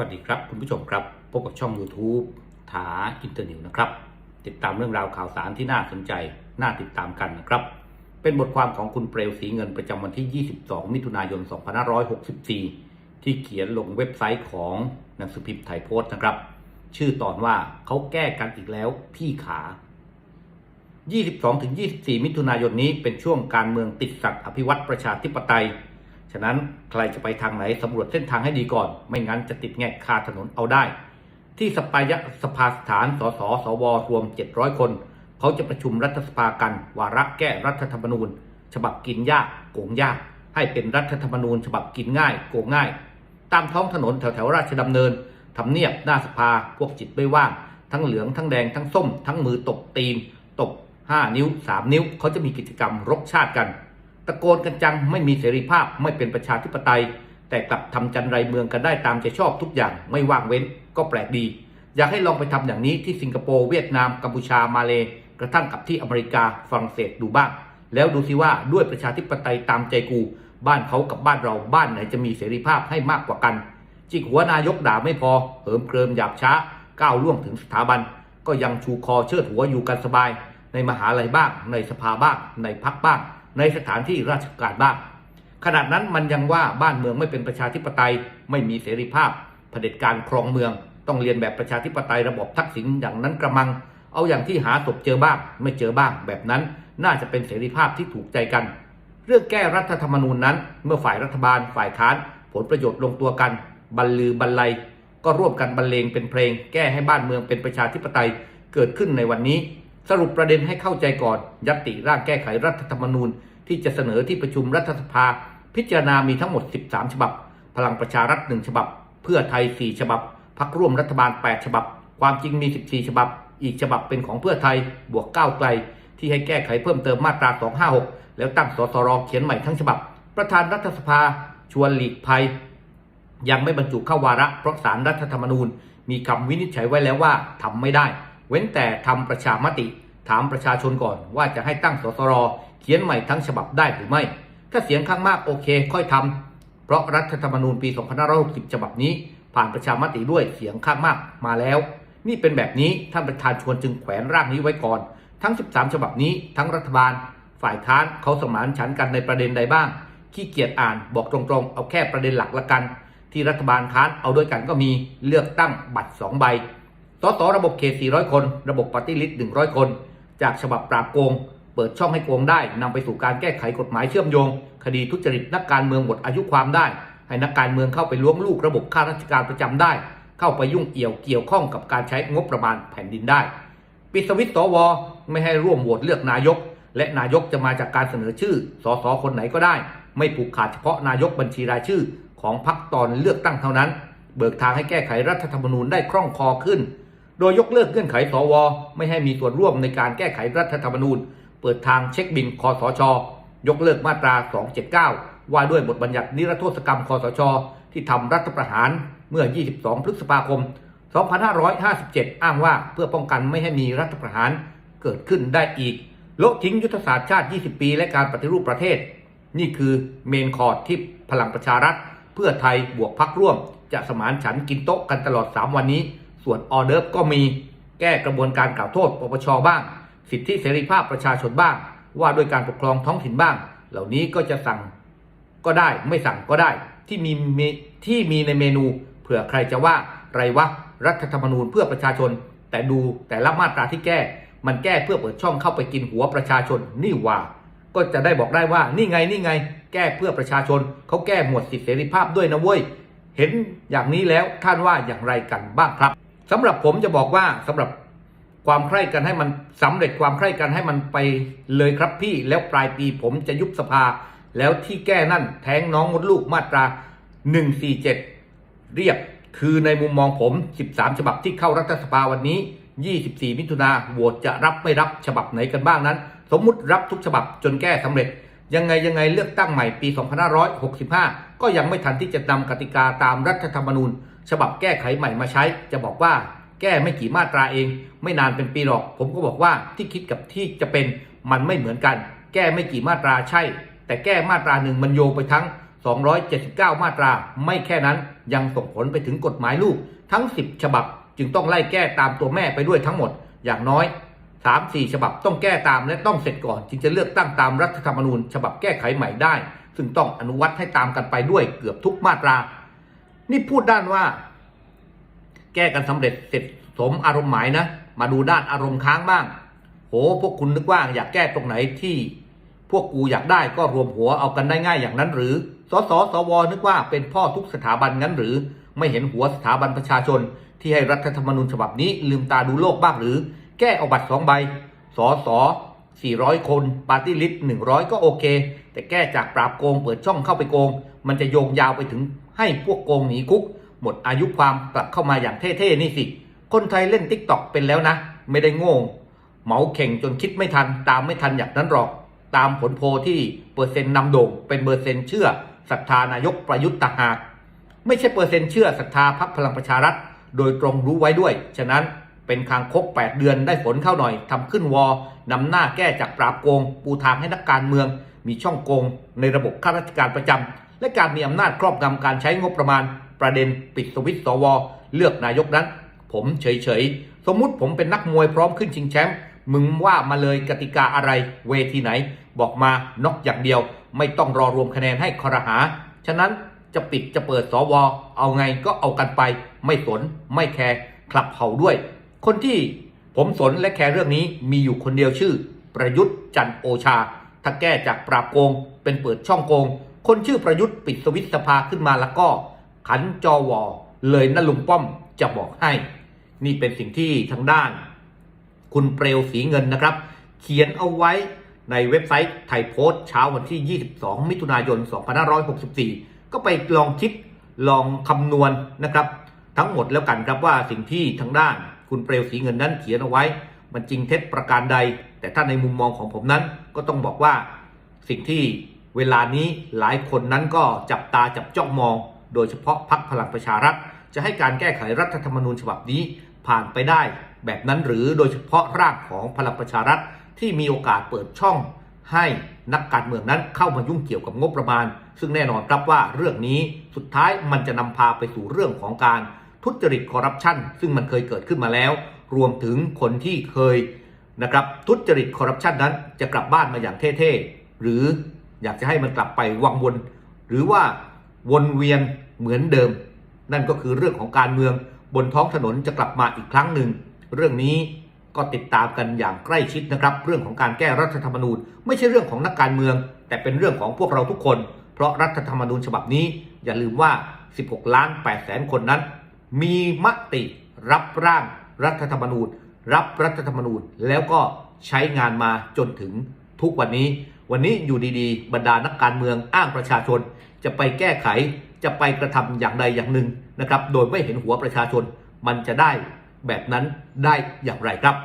วัสดีครับคุณผู้ชมครับ พบกับช่อง YouTube ถาอินเตอร์นิวนะครับ ติดตามเรื่องราวข่าวสารที่น่าสนใจ น่าติดตามกันนะครับ เป็นบทความของคุณเปลวสีเงินประจำวันที่ 22 มิถุนายน 2564 ที่เขียนลงเว็บไซต์ของหนังสือพิมพ์ไทยโพสต์นะครับ ชื่อตอนว่าเขาแก้กันอีกแล้วพี่ขา 22-24 มิถุนายนนี้เป็นช่วงการเมืองติดสัตว์อภิวัตประชาธิปไตยะนั้นใครจะไปทางไหนสำรวจเส้นทางให้ดีก่อน ไม่งั้นจะติดแงกคาถนนเอาได้ ที่สปายะสภาสถานสสสวรวม 700 คน เขาจะประชุมรัฐสภากัน วาระแก้รัฐธรรมนูญ ฉบับกินยากโกงยาก ให้เป็นรัฐธรรมนูญ ฉบับกินง่ายโกงง่าย ตามท้องถนนแถวแถวราชดำเนินทำเนียบหน้าสภาพวกจิตไม่ว่าง ทั้งเหลืองทั้งแดงทั้งส้ม ทั้งมือตบตีนตบ5 นิ้ว 3 นิ้ว เขาจะมีกิจกรรมรบชาติกัน ตะโกนกันจังไม่มีเสรีภาพไม่เป็นประชาธิปไตย แต่กลับทำจันไรเมืองกันได้ตามใจชอบทุกอย่างไม่ว่างเว้นก็แปลกดี อยากให้ลองไปทำอย่างนี้ที่สิงคโปร์เวียดนามกัมพูชามาเลยกระทั่งกับที่อเมริกาฝรั่งเศสดูบ้าง แล้วดูสิว่าด้วยประชาธิปไตยตามใจกู บ้านเขากับบ้านเราบ้านไหนจะมีเสรีภาพให้มากกว่ากัน จิกหัวนายกด่าไม่พอเหิมเกริมหยาบช้า ก้าวล่วงถึงสถาบัน ก็ยังชูคอเชิดหัวอยู่กันสบาย ในมหาลัยบ้าง ในสภาบ้าง ในพักบ้าง ในสถานที่ราชการบ้างขนาดนั้นมันยังว่าบ้านเมืองไม่เป็นประชาธิปไตย ไม่มีเสรีภาพเผด็จการครองเมือง ต้องเรียนแบบประชาธิปไตยระบบทักษิณอย่างนั้นกระมัง เอาอย่างที่หาศพเจอบ้าง ไม่เจอบ้าง แบบนั้นน่าจะเป็นเสรีภาพที่ถูกใจกัน เรื่องแก้รัฐธรรมนูญนั้น เมื่อฝ่ายรัฐบาลฝ่ายค้าน ผลประโยชน์ลงตัวกัน บรรลือบรรลัย ก็ร่วมกันบรรเลงเป็นเพลง แก้ให้บ้านเมืองเป็นประชาธิปไตยเกิดขึ้นในวันนี้ สรุปประเด็นให้เข้าใจก่อนยัตติร่างแก้ไขรัฐธรรมนูญ ที่จะเสนอที่ประชุมรัฐสภา พิจารณามีทั้งหมด 13 ฉบับ พลังประชารัฐ1ฉบับ เพื่อไทย 4 ฉบับพักร่วมรัฐบาล 8 ฉบับ ความจริงมี 14 ฉบับ อีกฉบับเป็นของเพื่อไทยบวกก้าวไกล ที่ให้แก้ไขเพิ่มเติมมาตรา 256 แล้วตั้งสสรเขียนใหม่ทั้งฉบับ ประธานรัฐสภา ชวนหลีกภัย ยังไม่บรรจุเข้าวาระเพราะสารรัฐธรรมนูญ มีคำวินิจฉัยไว้แล้วว่าทำไม่ได้ เว้นแต่ทำประชามติ ถามประชาชนก่อนว่าจะให้ตั้งสสรเขียนใหม่ทั้งฉบับได้หรือไม่ ถ้าเสียงข้างมากโอเคค่อยทำเพราะรัฐธรรมนูญปี 2560 ฉบับนี้ ผ่านประชามติด้วยเสียงข้างมากมาแล้ว นี่เป็นแบบนี้ท่านประธานชวนจึงแขวนร่างนี้ไว้ก่อน ทั้ง 13 ฉบับนี้ทั้งรัฐบาล ฝ่ายค้านเขาสมานฉันกันในประเด็นใดบ้างขี้เกียจอ่านบอกตรงๆ เอาแค่ประเด็นหลักละกัน ที่รัฐบาลค้านเอาด้วยกันก็มีเลือกตั้งบัตร 2 ใบ สระบบเขต 400 คน ระบบปฏิริษ100 คน จากฉบับปราบโกง เปิดช่องให้โกงได้นำไปสู่การแก้ไขกฎหมายเชื่อมโยง คดีทุจริตนักการเมืองหมดอายุความได้ ให้นักการเมืองเข้าไปล้วงลูกระบบข้าราชการประจำได้ เข้าไปยุ่งเอี่ยวเกี่ยวข้องกับการใช้งบประมาณแผ่นดินได้ปิดสวิตช์สวไม่ให้ร่วมโหวตเลือกนายก และนายกจะมาจากการเสนอชื่อสสคนไหนก็ได้ ไม่ผูกขาดเฉพาะนายกบัญชีรายชื่อของพรรคตอนเลือกตั้งเท่านั้น เบิกทางให้แก้ไขรัฐธรรมนูญได้คล่องคอขึ้น โดยยกเลิกเงื่อนไขสว ไม่ให้มีส่วนร่วมในการแก้ไขรัฐธรรมนูญ เปิดทางเช็คบินคอสช ยกเลิกมาตรา 279 ว่าด้วยบทบัญญัตินิรโทษกรรมคอสช ที่ทำรัฐประหารเมื่อ 22 พฤษภาคม 2557 อ้างว่าเพื่อป้องกันไม่ให้มีรัฐประหารเกิดขึ้นได้อีกโละทิ้งยุทธศาสตร์ชาติ 20 ปี และการปฏิรูปประเทศ นี่คือเมนคอร์ดที่พลังประชารัฐ เพื่อไทยบวกพักร่วม จะสมานฉันกินโต๊ะกันตลอด 3 วันนี้ ส่วนออเดิร์ฟก็มีแก้กระบวนการกล่าวโทษปปชบ้าง สิทธิเสรีภาพประชาชนบ้าง ว่าด้วยการปกครองท้องถิ่นบ้าง เหล่านี้ก็จะสั่งก็ได้ไม่สั่งก็ได้ที่มีที่มีในเมนูเผื่อใครจะว่าไรวะรัฐธรรมนูญเพื่อประชาชน แต่ดูแต่ละมาตราที่แก้ มันแก้เพื่อเปิดช่องเข้าไปกินหัวประชาชนนี่ว่า ก็จะได้บอกได้ว่านี่ไงนี่ไง แก้เพื่อประชาชนเขาแก้หมวดสิทธิเสรีภาพด้วยนะเว้ยเห็นอย่างนี้แล้วท่านว่าอย่างไรกันบ้างครับ สำหรับผมจะบอกว่าสำหรับความใคร่กันให้มันสำเร็จความใคร่กันให้มันไปเลยครับพี่แล้วปลายปีผมจะยุบสภา แล้วที่แก้นั่นแท้งน้องมดลูกมาตรา 147 เรียบคือในมุมมองผม 13 ฉบับที่เข้ารัฐสภาวันนี้ 24 มิถุนาโหวตจะรับไม่รับฉบับไหนกันบ้างนั้น สมมุติรับทุกฉบับจนแก้สำเร็จ ยังไงยังไงเลือกตั้งใหม่ปี 2565 ก็ยังไม่ทันที่จะนำกติกาตามรัฐธรรมนูญ ฉบับแก้ไขใหม่มาใช้ จะบอกว่าแก้ไม่กี่มาตราเอง ไม่นานเป็นปีหรอก ผมก็บอกว่าที่คิดกับที่จะเป็นมันไม่เหมือนกัน แก้ไม่กี่มาตราใช่ แต่แก้มาตราหนึ่งมันโยงไปทั้ง 279 มาตรา ไม่แค่นั้นยังส่งผลไปถึงกฎหมายลูกทั้ง 10 ฉบับ จึงต้องไล่แก้ตามตัวแม่ไปด้วยทั้งหมด อย่างน้อย 3-4 ฉบับต้องแก้ตามและต้องเสร็จก่อน จึงจะเลือกตั้งตามรัฐธรรมนูญ ฉบับแก้ไขใหม่ได้ ซึ่งต้องอนุวัตให้ตามกันไปด้วยเกือบทุกมาตรา นี่พูดด้านว่า แก้กันสำเร็จเสร็จสมอารมณ์หมายนะ มาดูด้านอารมณ์ค้างบ้าง โห พวกคุณนึกว่าอยากแก้ตรงไหนที่ พวกกูอยากได้ก็รวมหัวเอากันได้ง่ายอย่างนั้นหรือ สสสว นึกว่าเป็นพ่อทุกสถาบันงั้นหรือ ไม่เห็นหัวสถาบันประชาชน ที่ให้รัฐธรรมนูญฉบับนี้ลืมตาดูโลกบ้างหรือ แก้เอาบัตรสองใบ สส400 คน ปาร์ตี้ลิสต์100 ก็โอเค แต่แก้จากปราบโกงเปิดช่องเข้าไปโกง มันจะโยงยาวไปถึงให้พวกโกงหนีคุก หมดอายุความกลับเข้ามาอย่างเท่ๆนี่สิ คนไทยเล่นติ๊กต็อกเป็นแล้วนะ ไม่ได้โง่เหมาเข่งจนคิดไม่ทัน ตามไม่ทันอย่างนั้นหรอก ตามผลโพลที่เปอร์เซ็นต์นำโด่งเป็นเปอร์เซ็นต์เชื่อศรัทธานายกประยุทธ์ต่างหากไม่ใช่เปอร์เซ็นต์เชื่อศรัทธาพรรคพลังประชารัฐ โดยตรงรู้ไว้ด้วย ฉะนั้นเป็นคางคก 8 เดือนได้ฝนเข้าหน่อยทำขึ้นวอนำหน้าแก้จากปราบโกง ปูทางให้นักการเมือง มีช่องโกง ในระบบข้าราชการประจำ และการมีอำนาจครอบงำการใช้งบประมาณ ประเด็นปิดสวิตช์สว เลือกนายกนั้น ผมเฉยๆ สมมุติผมเป็นนักมวยพร้อมขึ้นชิงแชมป์มึงว่ามาเลยกติกาอะไร เวทีไหน บอกมานอกอย่างเดียว ไม่ต้องรอรวมคะแนนให้คอรหา ฉะนั้นจะปิดจะเปิดสว เอาไงก็เอากันไป ไม่สน ไม่แคร์คลับเผาด้วย คนที่ผมสนและแคร์เรื่องนี้มีอยู่คนเดียวชื่อ ประยุทธ์จันโอชา ถ้าแก้จากปราบโกง เป็นเปิดช่องโกง คนชื่อประยุทธ์ปิดสวิตสภาขึ้นมาแล้วก็ขันจอวอเลยนะลุงป้อมจะบอกให้ นี่เป็นสิ่งที่ทางด้าน คุณเปลวสีเงินนะครับ เขียนเอาไว้ในเว็บไซต์ไทยโพสต์เช้าวันที่ 22 มิถุนายน 2564 ก็ไปลองคิดลองคำนวณนะครับ ทั้งหมดแล้วกันครับว่าสิ่งที่ทางด้าน คุณเปลวสีเงินนั้นเขียนเอาไว้ มันจริงเท็จประการใด แต่ถ้าในมุมมองของผมนั้นก็ต้องบอกว่าสิ่งที่ เวลานี้หลายคนนั้นก็จับตาจับจ้องมอง โดยเฉพาะพรรคพลังประชารัฐ จะให้การแก้ไขรัฐธรรมนูญฉบับนี้ผ่านไปได้ แบบนั้นหรือโดยเฉพาะร่างของพลังประชารัฐที่มีโอกาสเปิดช่องให้นักการเมืองนั้นเข้ามายุ่งเกี่ยวกับงบประมาณ ซึ่งแน่นอนครับว่าเรื่องนี้สุดท้ายมันจะนำพาไปสู่เรื่องของการทุจริตคอร์รัปชันซึ่งมันเคยเกิดขึ้นมาแล้ว รวมถึงคนที่เคยนะครับทุจริตคอร์รัปชันนั้นจะกลับบ้านมาอย่างเท่ๆ หรือ อยากจะให้มันกลับไปวังวน หรือว่าวนเวียนเหมือนเดิม นั่นก็คือเรื่องของการเมืองบนท้องถนนจะกลับมาอีกครั้งหนึ่ง เรื่องนี้ก็ติดตามกันอย่างใกล้ชิดนะครับ เรื่องของการแก้รัฐธรรมนูญ ไม่ใช่เรื่องของนักการเมือง แต่เป็นเรื่องของพวกเราทุกคน เพราะรัฐธรรมนูญฉบับนี้ อย่าลืมว่า 16 ล้าน8แสนคนนั้น มีมติรับร่างรัฐธรรมนูญ รับรัฐธรรมนูญแล้วก็ใช้งานมาจนถึงทุกวันนี้ วันนี้อยู่ดีๆ บรรดานักการเมืองอ้างประชาชน จะไปแก้ไขจะไปกระทำอย่างใดอย่างหนึ่งนะครับ โดยไม่เห็นหัวประชาชน มันจะได้แบบนั้นได้อย่างไรครับ